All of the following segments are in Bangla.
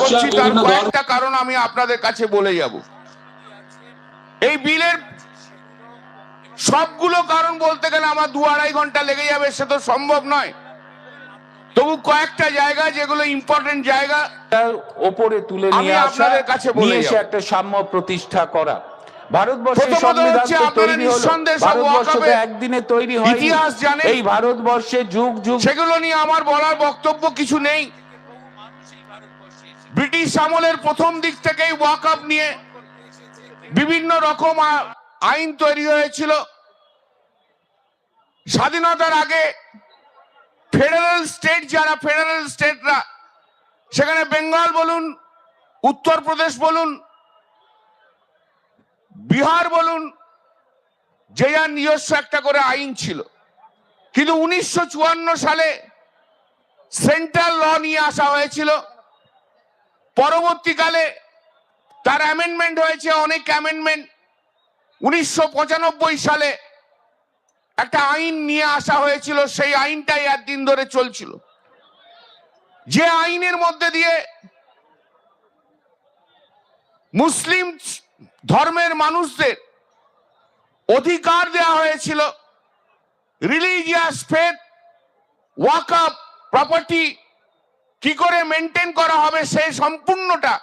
করছি তার কয়েকটা কারণ আমি আপনাদের কাছে বলে যাব। এই বিলের সবগুলো কারণ বলতে গেলে আমার দু আড়াই ঘণ্টা লেগে যাবে সে তো সম্ভব নয়। তবু কয়েকটা জায়গা যেগুলো ইম্পর্টেন্ট জায়গা ওপরে তুলে নিয়ে আপনাদের কাছে বলে এসে একটা সাম্য প্রতিষ্ঠা করা। ভারতবর্ষের সংবিধান তৈরি ভারতবর্ষ একদিনে তৈরি হয় ইতিহাস জানেন। এই ভারতবর্ষে যুগ যুগ সেগুলো নিয়ে আমার বলার বক্তব্য কিছু নেই। ব্রিটিশ আমলের প্রথম দিক থেকেই ওয়াক আপ নিয়ে বিভিন্ন রকম আইন তৈরি হয়েছিল। স্বাধীনতার আগে ফেডারেল স্টেট যারা ফেডারেল স্টেটরা সেখানে বেঙ্গল বলুন উত্তরপ্রদেশ বলুন, বিহার বলুন, যে যার নিজস্ব একটা করে আইন ছিল। কিন্তু উনিশশো চুয়ান্ন সালে সেন্ট্রাল ল নিয়ে আসা হয়েছিল। পরবর্তীকালে তার অ্যামেন্ডমেন্ট হয়েছে, অনেক অ্যামেন্ডমেন্ট উনিশশো পঁচানব্বই সালে একটা আইন নিয়ে আসা হয়েছিল, সেই আইনটাই একদিন ধরে চলছিল। যে আইনের মধ্যে দিয়ে মুসলিম ধর্মের মানুষদের অধিকার দেওয়া হয়েছিল রিলিজিয়াস ফেথ ওয়াকআপ প্রপার্টি কি করে মেনটেন করা হবে সেই সম্পূর্ণটা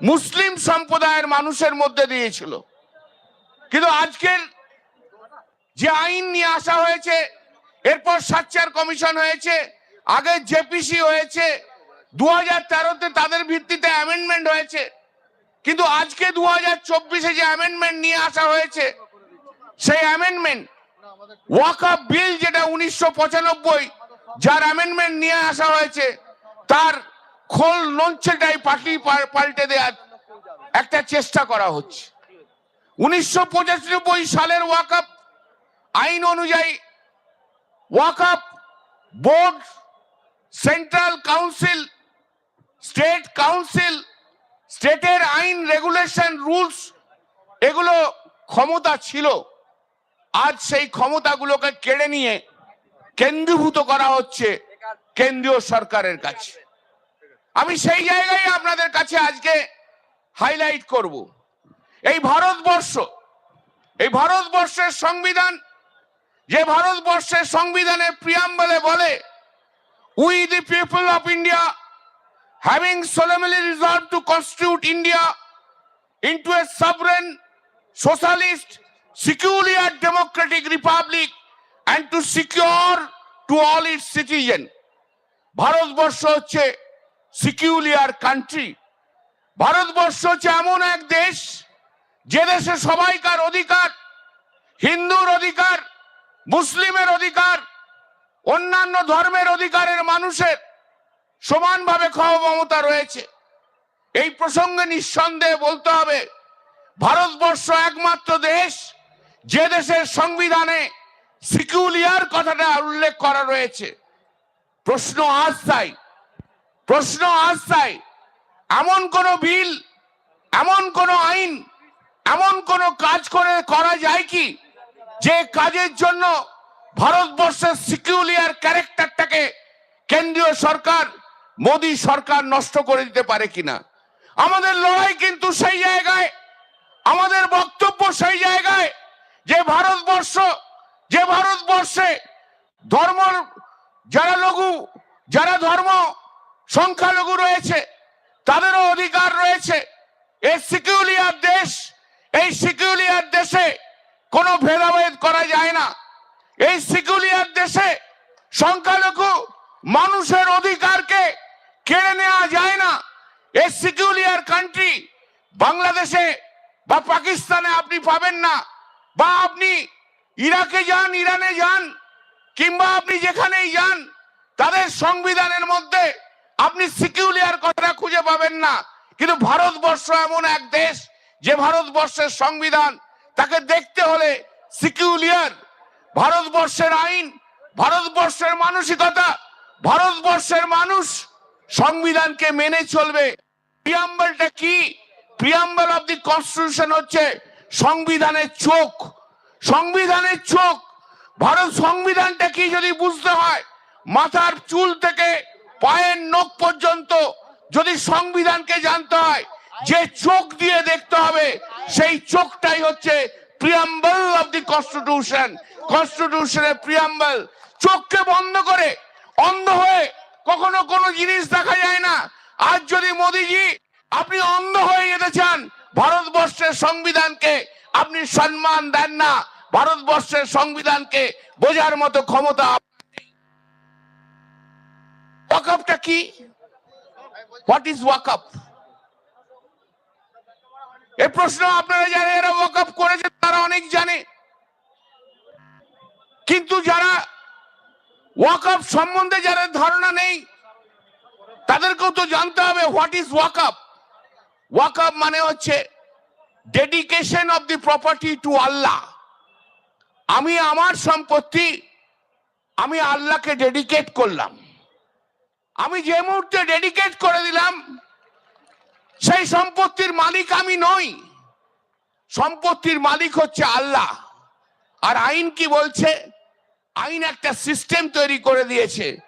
মুসলিম সম্প্রদায়ের মানুষের মধ্যে দিয়েছিল। কিন্তু আজকের যে আইন নিয়ে আসা হয়েছে, এরপর সাচ্চার কমিশন হয়েছে, আগে জেপিসি হয়েছে দু হাজার তেরোতে তাদের ভিত্তিতে অ্যামেন্ডমেন্ট হয়েছে, কিন্তু আজকে দু হাজার চব্বিশে যে অ্যামেন্ডমেন্ট নিয়ে আসা হয়েছে, সেই অ্যামেন্ডমেন্ট ওয়াকআপ বিল যেটা উনিশশো পঁচানব্বই যার অ্যামেন্ডমেন্ট নিয়ে আসা হয়েছে, তার খোল নঞ্চেটাই পাল্টি পাল্টে দেওয়ার একটা চেষ্টা করা হচ্ছে। উনিশশো পঁচানব্বই সালের ওয়াকআপ আইন অনুযায়ী ওয়াকআপ board central council state council স্টেটের আইন রেগুলেশন রুলস এগুলো ক্ষমতা ছিল। আজ সেই ক্ষমতাগুলোকে কেড়ে নিয়ে কেন্দ্রীভূত করা হচ্ছে কেন্দ্রীয় সরকারের কাছে। আমি সেই জায়গায় আপনাদের কাছে আজকে হাইলাইট করব। এই ভারতবর্ষ এই ভারতবর্ষের সংবিধান যে ভারতবর্ষের সংবিধানের প্রিয়াম্বলে বলে we the people of India having solemnly resolved to constitute India into a sovereign, socialist secular democratic republic and to secure to all its citizens. ভারতবর্ষ হচ্ছে সিকিউলিয়ার কান্ট্রি ভারতবর্ষ হচ্ছে এমন এক দেশ, যে দেশে সবাইকার অধিকার, হিন্দুর অধিকার, মুসলিমের অধিকার, অন্যান্য ধর্মের অধিকারের মানুষের সমানভাবে ক্ষমতা রয়েছে এই প্রসঙ্গে নিঃসন্দেহে বলতে হবে ভারতবর্ষ একমাত্র দেশ, যে দেশের সংবিধানে সিকিউলিয়ার কথাটা উল্লেখ করা রয়েছে। প্রশ্ন আজ তাই প্রশ্ন আজ তাই এমন কোন বিল, এমন কোন আইন, এমন কোন কাজ করে, করা যায় কি? যে কাজের জন্য ভারতবর্ষের সিকিউলিয়ার ক্যারেক্টারটাকে কেন্দ্রীয় সরকার, মোদী সরকার নষ্ট করে দিতে পারে কিনা? আমাদের লড়াই কিন্তু সেই জায়গায়, আমাদের বক্তব্য সেই জায়গায় যে ভারতবর্ষ যে ভারতবর্ষে ধর্ম, যারা লঘু, যারা ধর্ম, সংখ্যালঘু রয়েছে, তাদেরও অধিকার রয়েছে। এই সিকিউলিয়ার দেশ, এই সিকিউলিয়ার দেশে কোনো ভেদাভেদ করা যায় না। এই সিকিউলিয়ার দেশে সংখ্যালঘু মানুষের অধিকারকে কেড়ে নেওয়া যায় না। এই সিকিউলিয়ার কান্ট্রি বাংলাদেশে বা পাকিস্তানে আপনি পাবেন না, বা আপনি ইরাকে যান, ইরানে যান, কিংবা আপনি যেখানেই যান, তাদের সংবিধানের মধ্যে আপনি সিকিউলিয়ার কথাটা খুঁজে পাবেন না। কিন্তু ভারতবর্ষ এমন এক দেশ, যে ভারতবর্ষের সংবিধান, তাকে দেখতে হলে সিকিউলিয়ার ভারতবর্ষের আইন, ভারতবর্ষের মানসিকতা, ভারতবর্ষের মানুষ সংবিধানকে মেনে চলবে। প্রিয়াম্বলটা কি? প্রিয়াম্বল অব দি কনস্টিটিউশন হচ্ছে সংবিধানের চোখ। সংবিধানের চোখ। ভারত সংবিধানটা কি যদি বুঝতে হয়, মাথার চুল থেকে পায়ের নখ পর্যন্ত যদি সংবিধানকে জানতে হয়, যে চোখ দিয়ে দেখতে হবে, সেই চোখটাই হচ্ছে প্রিয়াম্বল অফ দি কনস্টিটিউশন কনস্টিটিউশনের প্রিয়াম্বল চোখকে বন্ধ করে, অন্ধ হয়ে কখনো কোনো জিনিস দেখা যায় না। আজ যদি মোদিজি, আপনি অন্ধ হয়ে যেতে চান, ভারতবর্ষের সংবিধানকে আপনি সম্মান দেন না। ভারতবর্ষের সংবিধানকে বোঝার মতো ক্ষমতা ওয়াকআপটা কি? হোয়াট ইজ ওয়াকআপ এই প্রশ্ন আপনারা যারা এরা ওয়াকআপ করেছে, তারা অনেক জানে। কিন্তু যারা ওয়াকআপ সম্বন্ধে যারা ধারণা নেই, তাদেরকেও তো জানতে হবে হোয়াট ইজ ওয়াকআপ ওয়াকআপ মানে হচ্ছে dedication of the property to Allah আমি আমার সম্পত্তি, আমি আল্লাহকে ডেডিকেট করলাম। আমি যে মুহূর্তে ডেডিকেট করে দিলাম, সেই সম্পত্তির মালিক আমি নই। সম্পত্তির মালিক হচ্ছে আল্লাহ। আর আইন কি বলছে? আইন একটা সিস্টেম তৈরি করে দিয়েছে।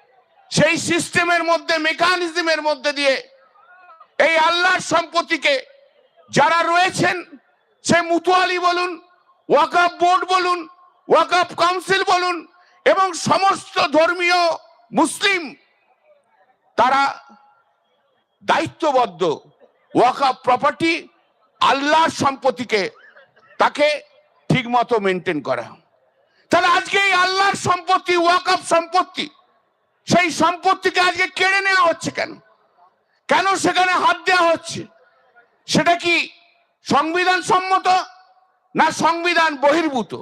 সেই সিস্টেমের মধ্যে মেকানিজমের মধ্যে দিয়ে এই আল্লাহর সম্পত্তিকে যারা রয়েছেন, সে মুতুয়ালি বলুন, ওয়াকাফ বোর্ড বলুন, ওয়াকাফ কাউন্সিল বলুন এবং সমস্ত ধর্মীয় মুসলিম, তারা দায়িত্ববদ্ধ ওয়াকাফ প্রপার্টি আল্লাহর সম্পত্তিকে তাকে ঠিক মতো মেনটেন করা। তাহলে আজকে এই আল্লাহর সম্পত্তি, ওয়াকাফ সম্পত্তি, সেই সম্পত্তিকে আজকে কেড়ে নেওয়া হচ্ছে কেন? কেন সেখানে হাত দেওয়া হচ্ছে? সেটা কি সংবিধান সম্মত না সংবিধান বহির্ভূত?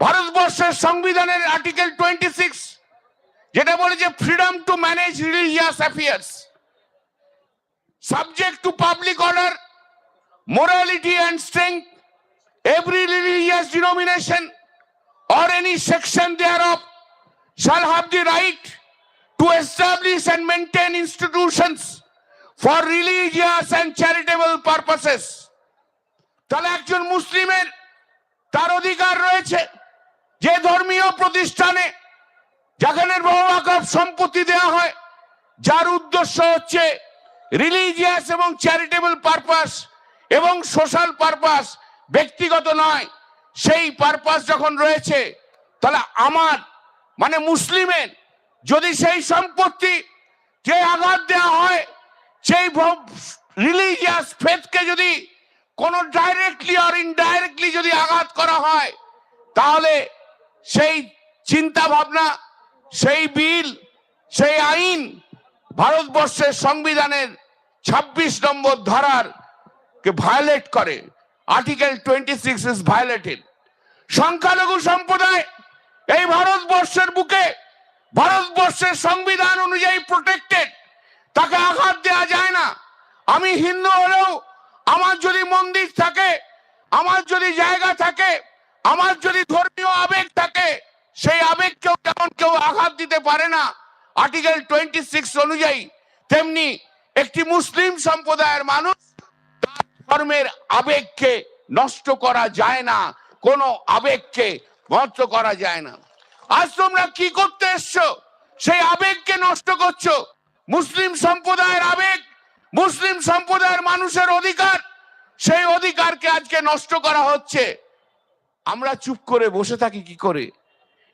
ভারতবর্ষের সংবিধানের আর্টিকেল টোয়েন্টি সিক্স, যেটা বলে যে freedom to manage religious affairs subject to public order morality and strength every religious denomination or any section thereof shall have the right to establish and maintain institutions for religious and charitable purposes তাহলে একজন মুসলিমের তার অধিকার রয়েছে যে ধর্মীয় প্রতিষ্ঠানে, যেখানে বহু আকাব সম্পত্তি দেওয়া হয়, যার উদ্দেশ্য হচ্ছে রিলিজিয়াস এবং চ্যারিটেবল পারপাস এবং সোশ্যাল পারপাস ব্যক্তিগত নয়। সেই পারপাস যখন রয়েছে, তাহলে আমার মানে মুসলিমের, যদি সেই সম্পত্তি যে আঘাত দেওয়া হয় সেই রিলিজিয়াস ফেথকে যদি কোনো ডাইরেক্টলি আর ইনডাইরেক্টলি যদি আঘাত করা হয়, তাহলে সেই চিন্তা ভাবনা সেই বিল, সেই আইন ভারতবর্ষের সংবিধানের ২৬ নম্বর ধারার কে ভায়োলেট করে। Article twenty six is violated সংখ্যালঘু সম্প্রদায় এই ভারতবর্ষের বুকে, ভারতবর্ষের সংবিধান অনুযায়ী প্রোটেক্টেড তাকে আঘাত দেওয়া যায় না। আমি হিন্দু হলেও আমার যদি মন্দির থাকে, আমার যদি জায়গা থাকে, আমার যদি ধর্মীয় আবেগ থাকে, সেই আবেগকেও যেমন কেউ আঘাত দিতে পারে না। আর্টিকেল টোয়েন্টি সিক্স অনুযায়ী তেমনি একটি মুসলিম সম্প্রদায়ের মানুষ তার ধর্মের আবেগকে নষ্ট করা যায় না, কোনো আবেগকে নষ্ট করা যায় না। আজ তোমরা কি করতে এসছো? সেই আবেগকে নষ্ট করছ? মুসলিম সম্প্রদায়ের আবেগ, মুসলিম সম্প্রদায়ের মানুষের অধিকার, সেই অধিকারকে আজকে নষ্ট করা হচ্ছে। আমরা চুপ করে বসে থাকি কি করে?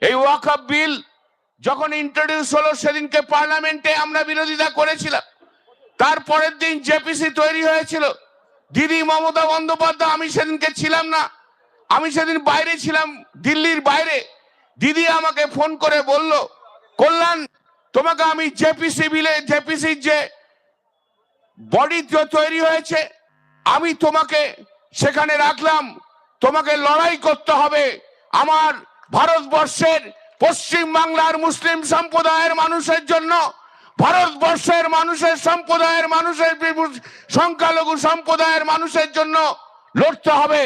এই ওয়াকআপ বিল যখন ইন্ট্রোডিউস হলো, সেদিনকে পার্লামেন্টে আমরা বিরোধিতা করেছিলাম। তারপরের দিন জেপিসি তৈরি হয়েছিল। দিদি মমতা বন্দ্যোপাধ্যায়, আমি সেদিনকে ছিলাম না। আমি সেদিন বাইরে ছিলাম, দিল্লির বাইরে। দিদি আমাকে ফোন করে বলল, কল্যাণ তোমাকে আমি জেপিসি বিলে, জেপিসির যে বডি তৈরি হয়েছে, আমি তোমাকে সেখানে রাখলাম। তোমাকে লড়াই করতে হবে। আমার ভারতবর্ষের পশ্চিম বাংলার মুসলিম সম্প্রদায়ের মানুষের জন্য, ভারতবর্ষের মানুষের সম্প্রদায়ের মানুষের সংখ্যালঘু সম্প্রদায়ের মানুষের জন্য লড়তে হবে।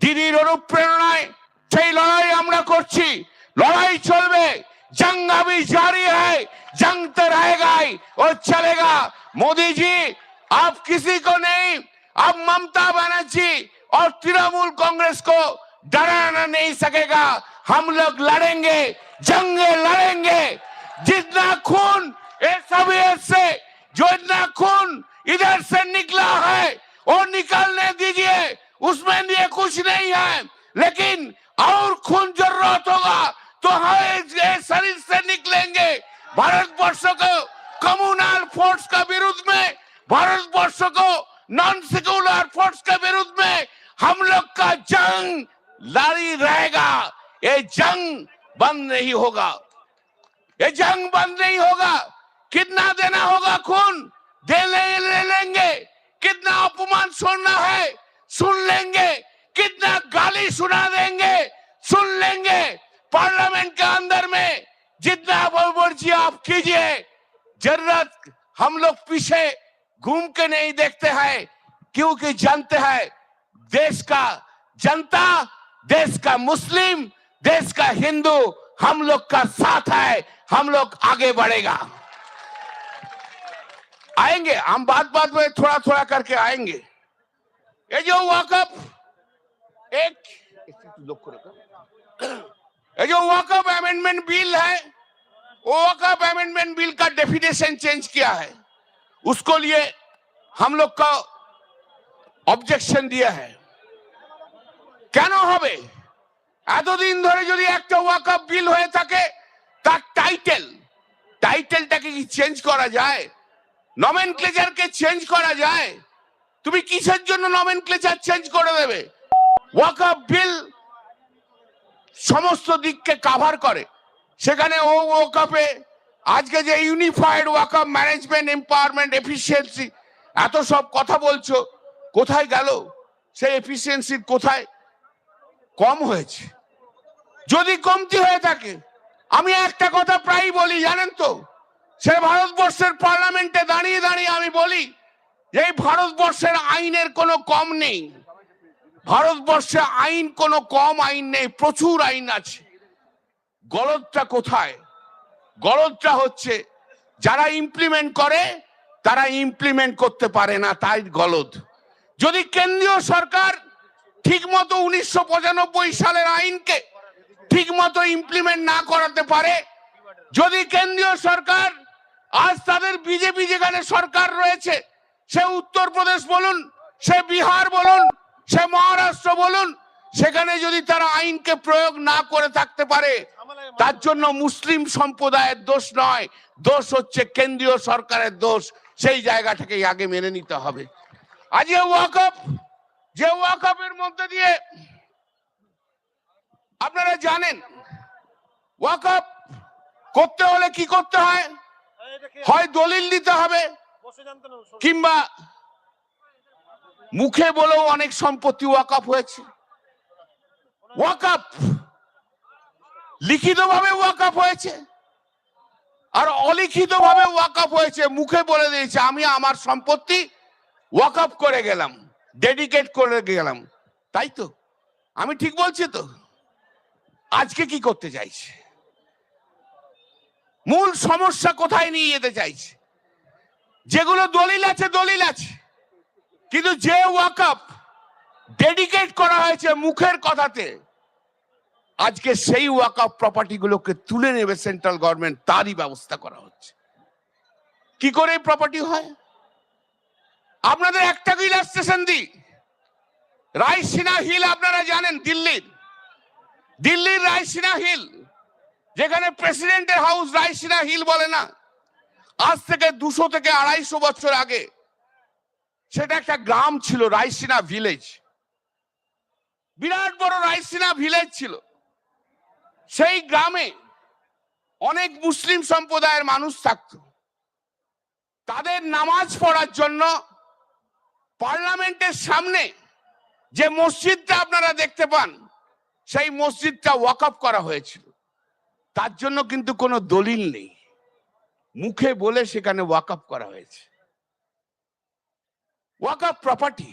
দিদির অনুপ্রেরণায় সেই লড়াই আমরা করছি। লড়াই চলবে। जंग अभी जारी है। जंग तो रहेगा ही और चलेगा। मोदी जी, आप किसी को नहीं अब ममता बनर्जी और तृणमूल कांग्रेस को डराना नहीं सकेगा। हम लोग लड़ेंगे, जंगे लड़ेंगे। जितना खून से जो इतना खून इधर से निकला है और निकलने दीजिए। उसमें लिए कुछ नहीं है, लेकिन और खून ज़रूरत होगा। तो हम शरीर से निकलेंगे। भारतवर्ष को कम्युनल फोर्स का विरुद्ध में भारतवर्ष को नॉन सेक्युलर फोर्स के विरुद्ध में हम लोग का जंग जारी रहेगा। ये जंग बंद नहीं होगा। ये जंग बंद नहीं होगा। कितना देना होगा खून? दे ले, ले लेंगे। कितना अपमान सुनना है? सुन लेंगे। कितना गाली सुना देंगे? सुन लेंगे। पार्लियामेंट के अंदर में जितना मर्ज़ी आप कीजिए, ज़रूरत हम लोग पीछे घूम के नहीं देखते हैं, क्योंकि जानते हैं देश का जनता, देश का मुस्लिम, देश का हिंदू, हम लोग का साथ है, हम लोग आगे बढ़ेगा। आएँगे, हम बात बात में थोड़ा थोड़ा करके आएँगे। ये जो वाकफ एक ये जो वाकफ अमेंडमेंट बिल है वो वाकफ अमेंडमेंट बिल का डेफिनेशन चेंज किया है उसको लिए हम लोग का অবজেকশন দিয়া হয় কেন হবে এতদিন ধরে যদি একটা ওয়াকআপ বিল হয়ে থাকে তার টাইটেল টাইটেলটাকে কি চেঞ্জ করা যায় নমেনক্লেচারকে চেঞ্জ করা যায় তুমি কিসের জন্য নমেনক্লেচার চেঞ্জ করে দেবে ওয়াকআপ বিল সমস্ত দিককে কাভার করে। সেখানে ও ওয়াকআপে আজকে যে ইউনিফাইড ওয়াকআপ ম্যানেজমেন্ট এম্পাওয়ারমেন্ট এফিসিয়েন্সি এত সব কথা বলছো, কোথায় গেল? সেই এফিসিয়েন্সি কোথায়? কম হয়েছে। যদি কমতি হয়ে থাকে, আমি একটা কথা প্রায়ই বলি, জানেন তো? সে ভারতবর্ষের পার্লামেন্টে দাঁড়িয়ে দাঁড়িয়ে আমি বলি, এই ভারতবর্ষের আইনের কোনো কম নেই। ভারতবর্ষে আইন কোনো কম আইন নেই, প্রচুর আইন আছে। গলতটা কোথায়? গলতটা হচ্ছে, যারা ইমপ্লিমেন্ট করে, তারা ইমপ্লিমেন্ট করতে পারে না, তাই গলদ। যদি কেন্দ্রীয় সরকার ঠিক মতো উনিশশো সালের আইনকে ঠিক মতো ইমপ্লিমেন্ট না করাতে পারে, যদি কেন্দ্রীয় সরকার, আজ তাদের বিজেপি যেখানে সরকার রয়েছে, সে উত্তরপ্রদেশ বলুন, সে বিহার বলুন সে মহারাষ্ট্র বলুন, সেখানে যদি তারা আইনকে প্রয়োগ না করে থাকতে পারে, তার জন্য মুসলিম সম্প্রদায়ের দোষ নয়, দোষ হচ্ছে কেন্দ্রীয় সরকারের দোষ, সেই জায়গা জায়গাটাকে আগে মেনে নিতে হবে। আজকে ওয়াকফ, যে ওয়াকফের মধ্যে দিয়ে আপনারা জানেন, ওয়াকফ করতে হলে কি করতে হয়? হয় দলিল দিতে হবে, কিংবা মুখে বলেও অনেক সম্পত্তি ওয়াকফ হয়েছে। ওয়াকফ লিখিত ভাবে ওয়াকফ হয়েছে। আর অলিখিত ভাবে ওয়াকফ হয়েছে, মুখে বলে দিয়েছে, আমি আমার সম্পত্তি ওয়াকআপ করে গেলাম, ডেডিকেট করে গেলাম। তাই তো? আমি ঠিক বলছি তো? আজকে কি করতে চাইছে? মূল সমস্যা কোথায় নিয়ে যেতে চাইছে? যেগুলো দলিল আছে দলিল আছে। কিন্তু যে ওয়াকআপ ডেডিকেট করা হয়েছে মুখের কথাতে, আজকে সেই ওয়াকআপ প্রপার্টি গুলোকে তুলে নেবে সেন্ট্রাল গভর্নমেন্ট তারই ব্যবস্থা করা হচ্ছে। কি করে প্রপার্টি হয়? আপনাদের একটা ইলাস্ট্রেশন দিই? রায়সিনা হিল আপনারা জানেন, দিল্লির। দিল্লির রায়সিনা হিল, যেখানে প্রেসিডেন্টের হাউস রায়সিনা হিল বলে না। আজ থেকে দুশো থেকে আড়াইশো বছর আগে সেটা একটা গ্রাম ছিল রায়সিনা ভিলেজ। বিরাট বড় রায়সিনা ভিলেজ ছিল। সেই গ্রামে অনেক মুসলিম সম্প্রদায়ের মানুষ থাকতো। তাদের নামাজ পড়ার জন্য পার্লামেন্টের সামনে যে মসজিদটা আপনারা দেখতে পান, সেই মসজিদটা ওয়াকআপ করা হয়েছিল। তার জন্য কিন্তু কোনো দলিল নেই। মুখে বলে সেখানে ওয়াকআপ করা হয়েছে। ওয়াকআপ প্রপার্টি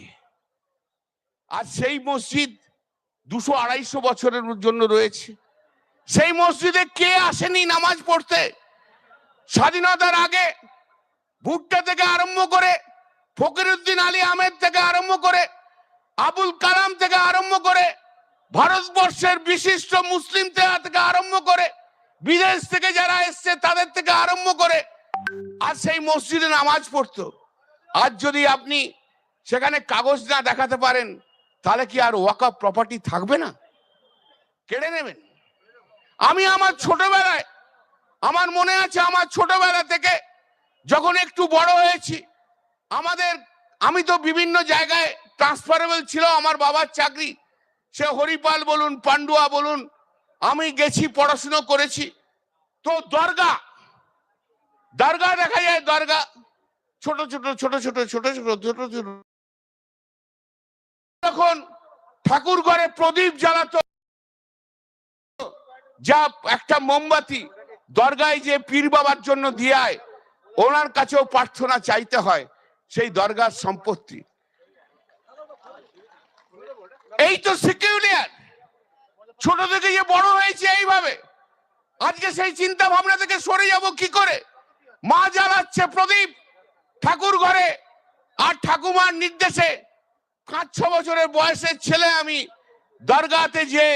আর সেই মসজিদ দুশো আড়াইশো বছরের জন্য রয়েছে। সেই মসজিদে কে আসেনি নামাজ পড়তে? স্বাধীনতার আগে ভুট্টা থেকে আরম্ভ করে ফকিরুদ্দিন আলী আহমেদ থেকে আরম্ভ করে, আবুল কালাম থেকে আরম্ভ করে, ভারতবর্ষের বিশিষ্ট মুসলিম থেকে আরম্ভ করে, বিদেশ থেকে যারা এসছে তাদের থেকে আরম্ভ করে, আর সেই মসজিদে নামাজ পড়তো। আজ যদি আপনি সেখানে কাগজ না দেখাতে পারেন তাহলে কি আর ওয়াকআপ প্রপার্টি থাকবে না কেড়ে নেবেন আমি আমার ছোটবেলায় আমার মনে আছে আমার ছোটবেলা থেকে যখন একটু বড় হয়েছি আমাদের আমি তো বিভিন্ন জায়গায় ট্রান্সফারেবল ছিল আমার বাবার চাকরি সে হরিপাল বলুন পান্ডুয়া বলুন আমি গেছি পড়াশুনো করেছি তো দরগা দরগা দেখা যায় দরগা ছোট ছোট ছোট ছোট ছোট ছোট ছোট ছোট তখন ঠাকুর ঘরে প্রদীপ জ্বালাতো। যা একটা মোমবাতি দরগায় যে পীর বাবার জন্য দিয়ে ওনার কাছেও প্রার্থনা চাইতে হয়, সেই দরগার সম্পত্তি। এই তো সিকিউরিয়ার ছোট থেকে যে বড় হয়েছে এইভাবে। আজকে সেই চিন্তা ভাবনা থেকে সরে যাব কি করে? মা জ্বালাচ্ছে প্রদীপ ঠাকুর ঘরে আর ঠাকুমার নির্দেশে পাঁচ, ছ বছরের বয়সের ছেলে আমি দরগাতে যে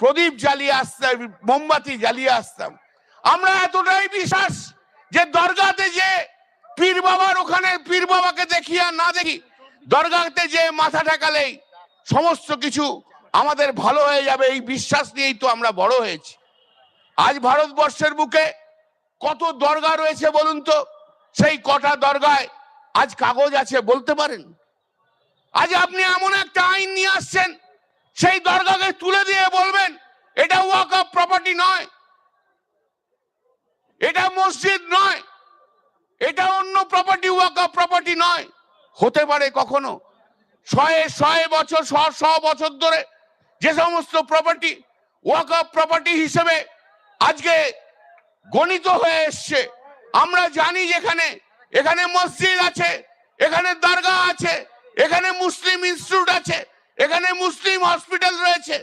প্রদীপ জ্বালিয়ে আসতাম, মোমবাতি জ্বালিয়ে আসতাম। আমরা এতটাই বিশ্বাস যে দরগাতে যে পীর বাবার ওখানে, পীর বাবাকে দেখি আর না দেখি, দরগাতে যে মাথা ঠেকালেই সমস্ত কিছু আমাদের ভালো হয়ে যাবে, এই বিশ্বাস নিয়েই তো আমরা বড় হয়েছি। আজ ভারতবর্ষের বুকে কত দরগা রয়েছে বলুন তো? সেই কটা দরগায় আজ কাগজ আছে, বলতে পারেন? আজ আপনি এমন একটা আইন নিয়ে আসছেন, সেই দরগাকে তুলে দিয়ে বলবেন, এটা ওয়াক অফ প্রপার্টি নয়, এটা মসজিদ নয়, এটা অন্য প্রপার্টি, ওয়াক অফ প্রপার্টি নয়। হতে পারে কখনো শয়ে শয়ে বছর, শ শ বছর ধরে যে সমস্ত প্রপার্টি, ওয়াক অফ প্রপার্টি হিসেবে আজকে গণিত হয়ে এসছে। আমরা জানি যেখানে, এখানে মসজিদ আছে, এখানে দরগা আছে এখানে মুসলিম ইনস্টিটিউট আছে, এখানে মুসলিম হসপিটাল রয়েছে।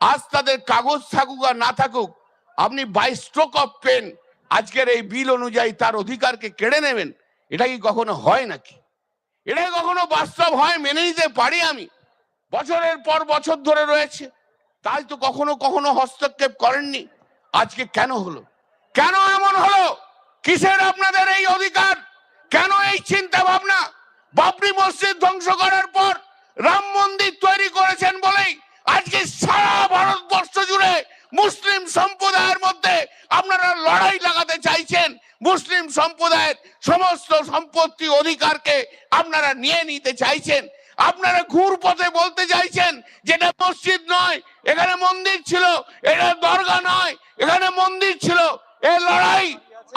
আজ তাদের কাগজ থাকুক আর না থাকুক, আপনি বাই স্ট্রোক অফ পেন আজকের এই বিল অনুযায়ী তার অধিকারকে কেড়ে নেবেন, এটা কি কখনো হয় নাকি? এটা কখনো বাস্তব হয় মেনে নিতে পারি আমি? বছরের পর বছর ধরে রয়েছে, তাই তো কখনো কখনো হস্তক্ষেপ করেননি। আজকে কেন হলো? কেন এমন হলো? কিসের আপনাদের এই অধিকার? কেন এই চিন্তা ভাবনা বাবরি মসজিদ ধ্বংস করার পর রাম মন্দির তৈরি করেছেন বলেই আজকে সারা ভারতবর্ষ জুড়ে মুসলিম সম্প্রদায়ের মধ্যে আপনারা লড়াই লাগাতে চাইছেন। মুসলিম সম্প্রদায়ের সমস্ত সম্পত্তি অধিকারকে আপনারা নিয়ে নিতে চাইছেন। আপনারা ঘুর পথে বলতে চাইছেন যেটা মসজিদ নয়, এখানে মন্দির ছিল, এটা দরগা নয়, এখানে মন্দির ছিল, এ লড়াই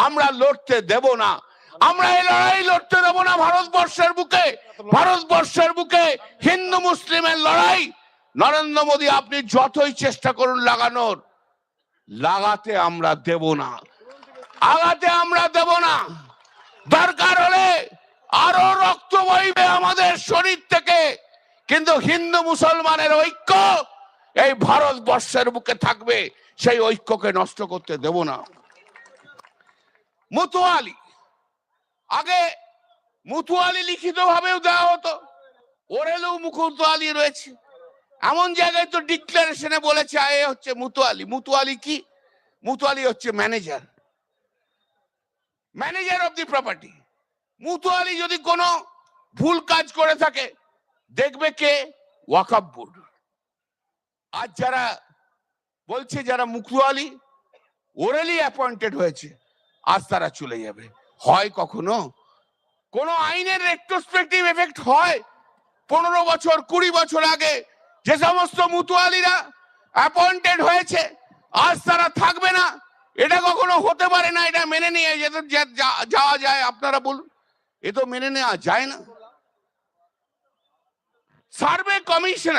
আমরা লড়তে দেব না। আমরা এই লড়াই লড়তে দেব না ভারতবর্ষের বুকে। ভারতবর্ষের বুকে হিন্দু মুসলিমের লড়াই। নরেন্দ্র মোদী, আপনি যতই চেষ্টা করুন লাগানোর, লাগাতে আমরা দেব না। আগাতে আমরা দেব না। দরকার হলে আরও রক্ত বইবে আমাদের শরীর থেকে। কিন্তু হিন্দু মুসলমানের ঐক্য এই ভারতবর্ষের বুকে থাকবে। সেই ঐক্যকে নষ্ট করতে দেব না। মুতুয়ালি আগে মুতুয়ালি লিখিত ভাবেও দেওয়া হতো। ওরেলেও মুকুতুয়ালি রয়েছে। এমন জায়গায় তো ডিক্লারেশনে বলেছে এ হচ্ছে মুতুয়ালি। মুতুয়ালি কি? মুতুয়ালি হচ্ছে manager. Manager of the property. মুতুয়ালি যদি কোনো ভুল কাজ করে থাকে, দেখবে কে? ওয়াকাব বোর্ড। আজ যারা বলছে যারা মুতুয়ালি ওরেলি অ্যাপয়েন্টেড হয়েছে, আজ তারা চলে যাবে। হয় কখনো? কোন আইনের রেট্রোস্পেক্টিভ এফেক্ট হয়? পনেরো বছর, কুড়ি বছর আগে যে সমস্ত মুতুয়ালিরা অ্যাপয়েন্টেড হয়েছে, আজ তারা থাকবে না। এটা কখনো হতে পারে না, এটা মেনে নিয়ে যেতে যাওয়া যায়, আপনারা বলুন। এ তো মেনে নেওয়া যায় না। Survey commission